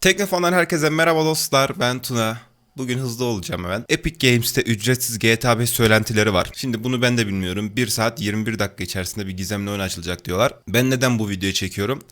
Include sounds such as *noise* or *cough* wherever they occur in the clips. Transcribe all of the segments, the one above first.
Teknofon'dan herkese merhaba dostlar. Ben Tuna. Bugün hızlı olacağım hemen. Epic Games'te ücretsiz GTA 5 söylentileri var. Şimdi bunu ben de bilmiyorum. 1 saat 21 dakika içerisinde bir gizemli oyun açılacak diyorlar. Ben neden bu videoyu çekiyorum?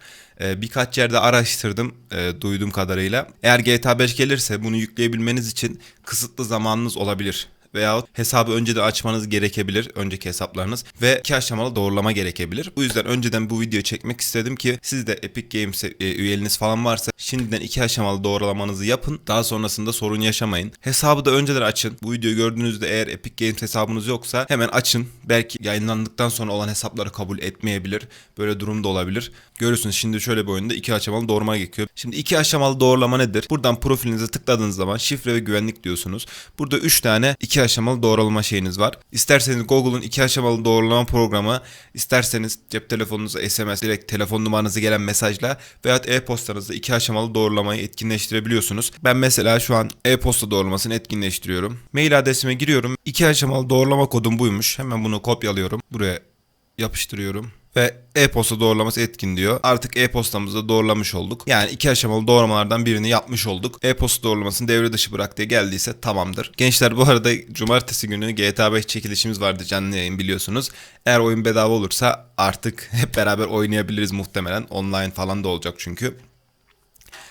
Ee, birkaç yerde araştırdım e, duyduğum kadarıyla. Eğer GTA 5 gelirse bunu yükleyebilmeniz için kısıtlı zamanınız olabilir veyahut hesabı önceden açmanız gerekebilir önceki hesaplarınız ve iki aşamalı doğrulama gerekebilir. Bu yüzden önceden bu videoyu çekmek istedim ki siz de Epic Games e, üyeliğiniz falan varsa şimdiden iki aşamalı doğrulamanızı yapın. Daha sonrasında sorun yaşamayın. Hesabı da önceden açın. Bu videoyu gördüğünüzde eğer Epic Games hesabınız yoksa hemen açın. Belki yayınlandıktan sonra olan hesapları kabul etmeyebilir. Böyle durum da olabilir. Görüyorsunuz şimdi şöyle bir oyunda iki aşamalı doğrulama gerekiyor. Şimdi iki aşamalı doğrulama nedir? Buradan profilinize tıkladığınız zaman şifre ve güvenlik diyorsunuz. Burada 3 tane iki aşamalı doğrulama şeyiniz var. İsterseniz Google'un iki aşamalı doğrulama programı, isterseniz cep telefonunuza SMS direkt telefon numaranıza gelen mesajla veyahut e-postanızda iki aşamalı doğrulamayı etkinleştirebiliyorsunuz. Ben mesela şu an e-posta doğrulamasını etkinleştiriyorum. Mail adresime giriyorum. İki aşamalı doğrulama kodum buymuş. Hemen bunu kopyalıyorum. Buraya yapıştırıyorum ve e-posta doğrulaması etkin diyor. Artık e-postamızı da doğrulamış olduk. Yani iki aşamalı doğrulamalardan birini yapmış olduk. E-posta doğrulamasını devre dışı bırak diye geldiyse tamamdır. Gençler bu arada cumartesi günü GTA 5 çekilişimiz vardı canlı yayın biliyorsunuz. Eğer oyun bedava olursa artık *laughs* hep beraber oynayabiliriz muhtemelen. Online falan da olacak çünkü.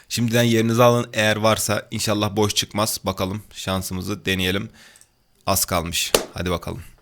Şimdiden yerinizi alın eğer varsa inşallah boş çıkmaz. Bakalım şansımızı deneyelim. Az kalmış. Hadi bakalım.